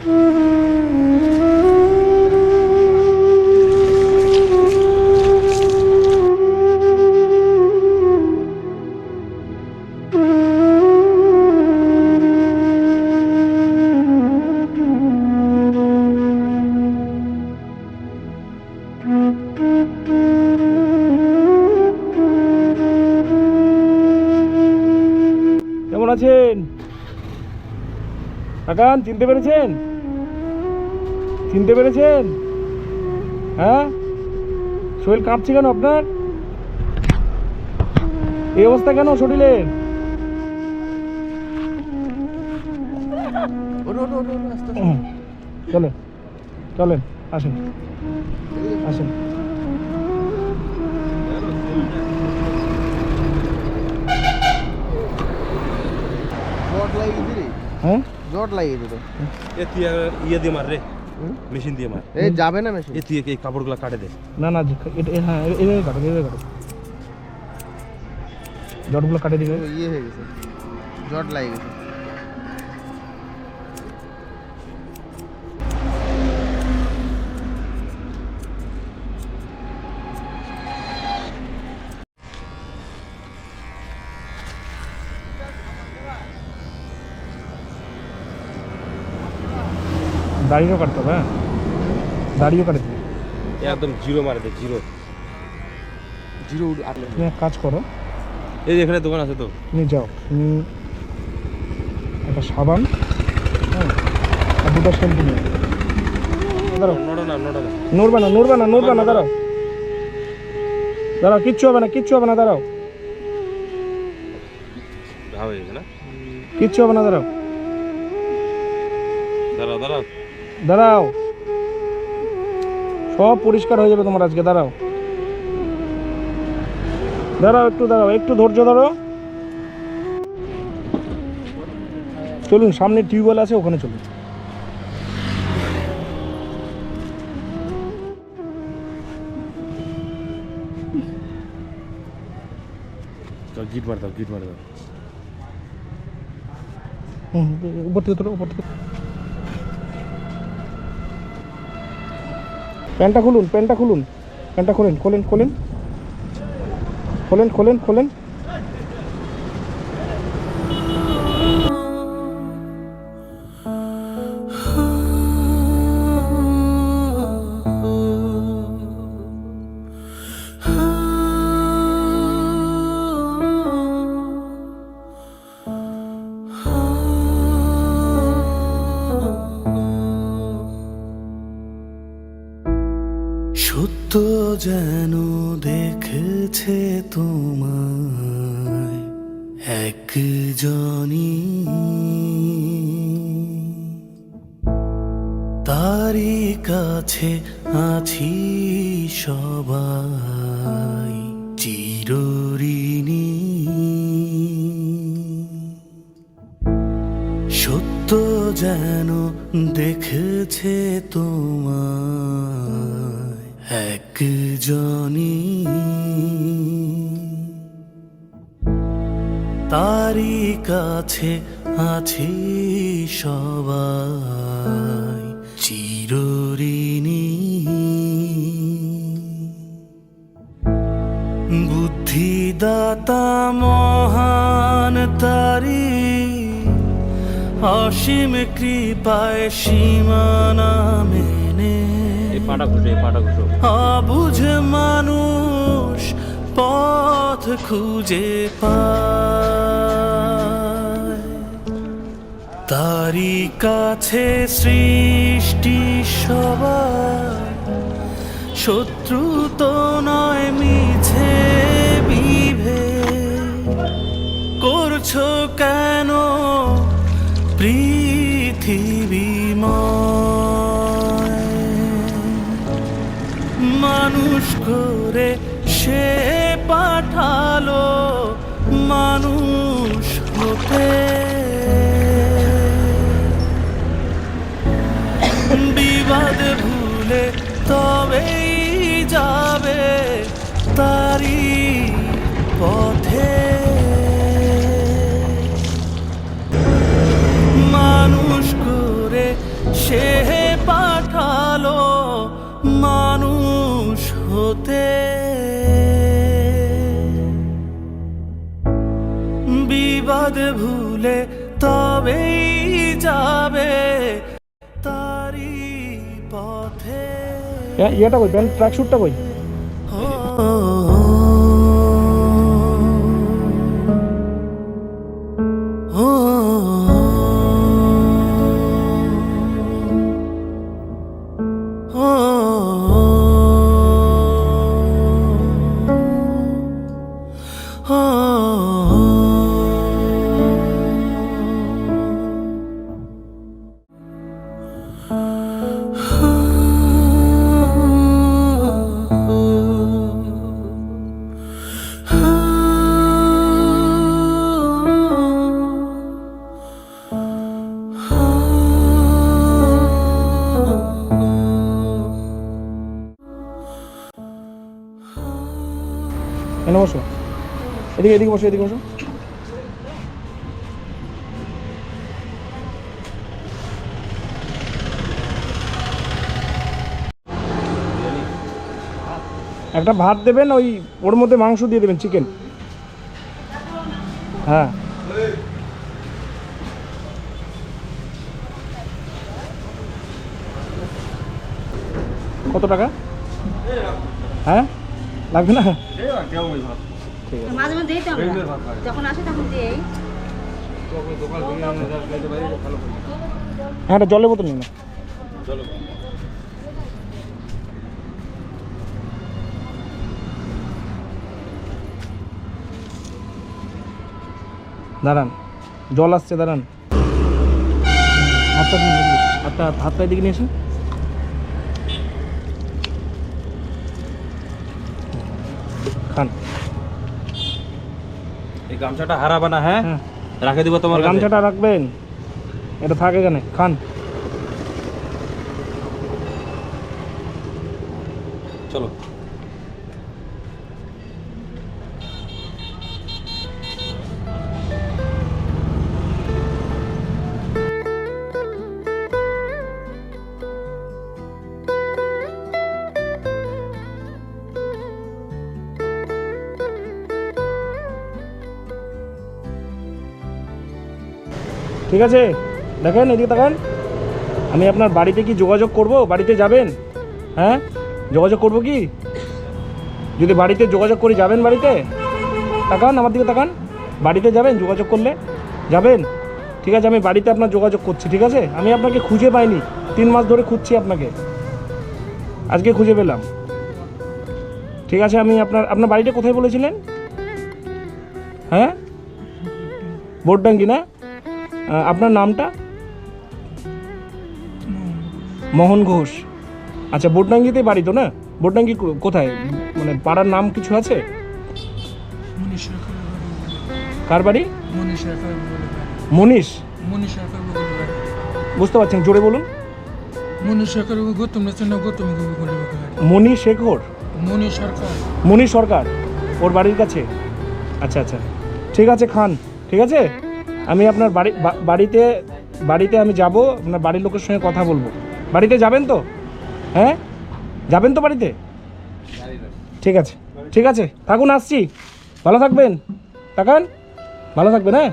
কেমন আছেন? কাকান চিনতে পেরেছেন? চিনতে পেরেছেন? হ্যাঁ? শরীর কাঁপছে কেন আপনার? এই অবস্থা কেন শরীরের চলেন চলেন আসেন আসেন। জট লাগিয়ে দিলি। হ্যাঁ? জট লাগিয়ে দিল। এ তুই ইয়ে দিয়ে মার রে। মেশিন দিয়ে মার। এই যাবে না মেশিন? এ তুই এই কাপড়গুলো কাটে দে। না না এটা হ্যাঁ এভাবে কাটো এভাবে কাটো। জটগুলো কাটে দিবে। ও ইয়ে হয়ে গেছে। জট লাগে গেছে। দাড়িও কাটতে হবে হ্যাঁ? দাড়িও কাটে দিবে একদম জিরো মারে দে জিরো। জিরো আটলে তুমি এক কাজ করো। এই যে এখানে দোকান আছে তো। তুমি যাও তুমি একটা সাবান হ্যাঁ আর দুটো শ্যাম্পু নিয়ে দাঁড়াও। না না। নড়বে না নড়বে না নড়বে না দাঁড়াও। দাঁড়াও কিচ্ছু হবে না কিচ্ছু হবে না দাঁড়াও। কিচ্ছু হবে না দাঁড়াও। দাঁড়াও দাঁড়াও। দাঁড়াও। সব পরিষ্কার হয়ে যাবে তোমার আজকে দাঁড়াও। দাঁড়াও একটু দাঁড়াও একটু ধৈর্য ধরো। চলুন সামনে টিউবওয়েল আছে ওখানে চলুন। চল গিট মার দাও গিট মার দাও। হুম উপর থেকে তোলো উপর থেকে প্যান্টটা খুলুন প্যান্টটা খুলুন প্যান্টটা খোলেন খোলেন খোলেন খোলেন খোলেন খোলেন। দেখেছে তোমায় একজনই। তারই কাছে আছি সবাই চিরঋণী। সত্য যেন দেখেছে তোমায় একজনই। তারই কাছে আছি সবাই। চিরঋণী। বুদ্ধিদাতা মহান তারি অসীম কৃপায় সীমানা মেনে অবুঝ মানুষ পথ খুঁজে পায়। তারি কাছে সৃষ্টি সবার। শত্রু তো নয় মিছে বিভে করছ কেন পৃথিবীময় মানুষ করে সে পাঠালো মানুষ হতে বিবাদ ভুলে তবেই যাবে তারি পথে। মানুষ করে সে বিবাদ ভুলে তবেই যাবে তারি পথে ইয়া- ইয়েটা কই? প্যান্ট ট্র্যাক বই কই এদিকে এদিকে বসো এদিকে বসো। একটা ভাত দেবেন, ওই ওর মধ্যে মাংস দিয়ে দেবেন চিকেন হ্যাঁ। কত টাকা? হ্যাঁ? লাগবে না? মাঝে মধ্যে দিই তো আমরা যখন আসে তখন দিই হ্যাঁ একটা জলের বোতল নিন দাঁড়ান জল আসছে দাঁড়ান। হাতটা। হাতটা হাতটা এদিকে নিয়ে এসে খান। এই গামছাটা হারাবে না হ্যাঁ? রাখে দিব তোমার গামছাটা রাখবেন। এটা থাকে জানে খান। ঠিক আছে? দেখেন, এদিকে তাকান। আমি আপনার বাড়িতে কি যোগাযোগ করব? বাড়িতে যাবেন? হ্যাঁ? যোগাযোগ করব কি? যদি বাড়িতে যোগাযোগ করে, যাবেন বাড়িতে? তাকান, আমার দিকে তাকান। বাড়িতে যাবেন, যোগাযোগ করলে? যাবেন? ঠিক আছে, আমি বাড়িতে আপনার যোগাযোগ করছি, ঠিক আছে? আমি আপনাকে খুঁজে পাইনি। তিন মাস ধরে খুঁজছি আপনাকে। আজকে খুঁজে পেলাম। ঠিক আছে, আমি আপনার আপনার বাড়িটা কোথায় বলেছিলেন? হ্যাঁ? বোর্ডডাঙ্গি না? আপনার নামটা? মোহন ঘোষ। আচ্ছা বোটডাঙ্গিতে বাড়ি তো না? বোটডাঙ্গি কোথায়? মানে পাড়ার নাম কিছু আছে? কার বাড়ি? মনীষ। বুঝতে পারছেন, জোরে বলুন। বলে শেখর। মণি সরকার। ওর বাড়ির কাছে? আচ্ছা আচ্ছা। ঠিক আছে, খান। ঠিক আছে? আমি আপনার বাড়ি বাড়িতে বাড়িতে আমি যাব, আপনার বাড়ির লোকের সঙ্গে কথা বলব। বাড়িতে যাবেন তো? হ্যাঁ? যাবেন তো বাড়িতে? ঠিক আছে। ঠিক আছে। থাকুন, আসছি। ভালো থাকবেন। তাকান। ভালো থাকবেন হ্যাঁ?